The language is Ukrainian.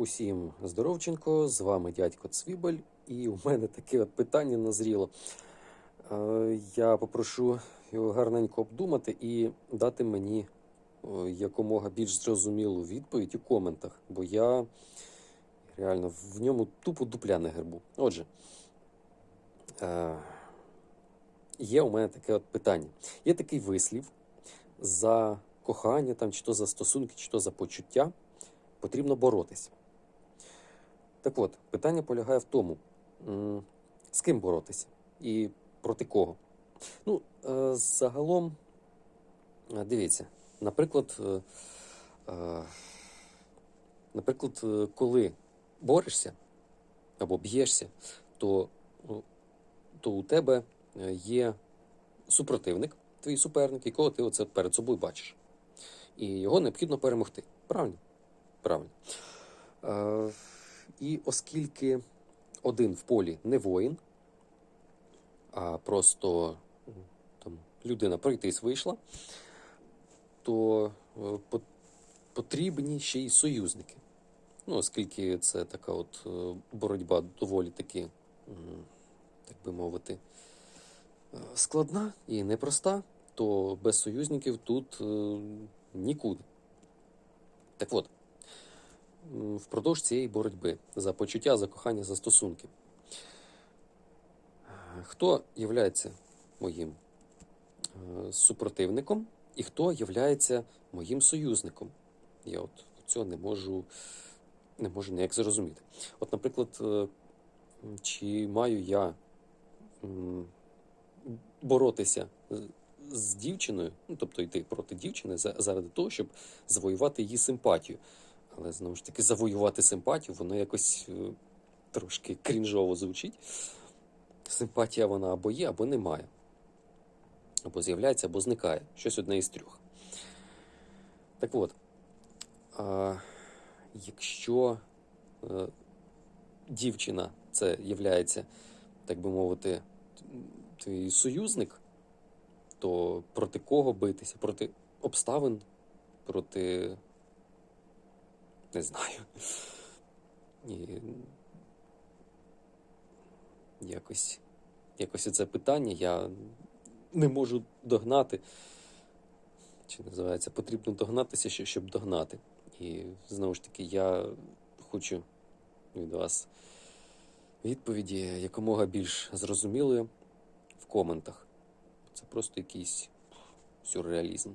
Усім здоровченко, з вами дядько Цвібель, і у мене таке от питання назріло. Е, Я попрошу його гарненько обдумати і дати мені о, якомога більш зрозумілу відповідь у коментах, бо я реально в ньому тупо дупля не гербу. Отже, е, є у мене таке от питання. Є такий вислів за кохання, там, чи то за стосунки, чи то за почуття потрібно боротися. Так от, питання полягає в тому, з ким боротися і проти кого. Ну, е, загалом, е, дивіться, наприклад, е, наприклад, коли борешся або б'єшся, то, ну, то у тебе є супротивник, твій суперник, якого ти оце перед собою бачиш. І його необхідно перемогти. Правильно? Правильно. І оскільки один в полі не воїн, а просто там, людина пройтись вийшла, то е, потрібні ще й союзники. Ну, оскільки це така от е, боротьба доволі таки, так би мовити, е, складна і непроста, то без союзників тут нікуди. Так от, впродовж цієї боротьби за почуття, за кохання, за стосунки. Хто є моїм е, супротивником і хто є моїм союзником? Я от цього не можу, не можу ніяк зрозуміти. От, наприклад, е, чи маю я боротися з дівчиною, ну, тобто йти проти дівчини заради того, щоб завоювати її симпатію. Але знову ж таки, завоювати симпатію, воно якось е, трошки крінжово звучить. Симпатія вона або є, або немає. Або з'являється, або зникає. Щось одне із трьох. Так от, а, якщо е, дівчина це являється, так би мовити, твій союзник, то проти кого битися? Проти обставин, проти. Не знаю. І... Якось, якось це питання я не можу догнати. Чи називається, потрібно догнатися, щоб догнати. І знову ж таки, я хочу від вас відповіді якомога більш зрозумілої в коментах. Це просто якийсь сюрреалізм.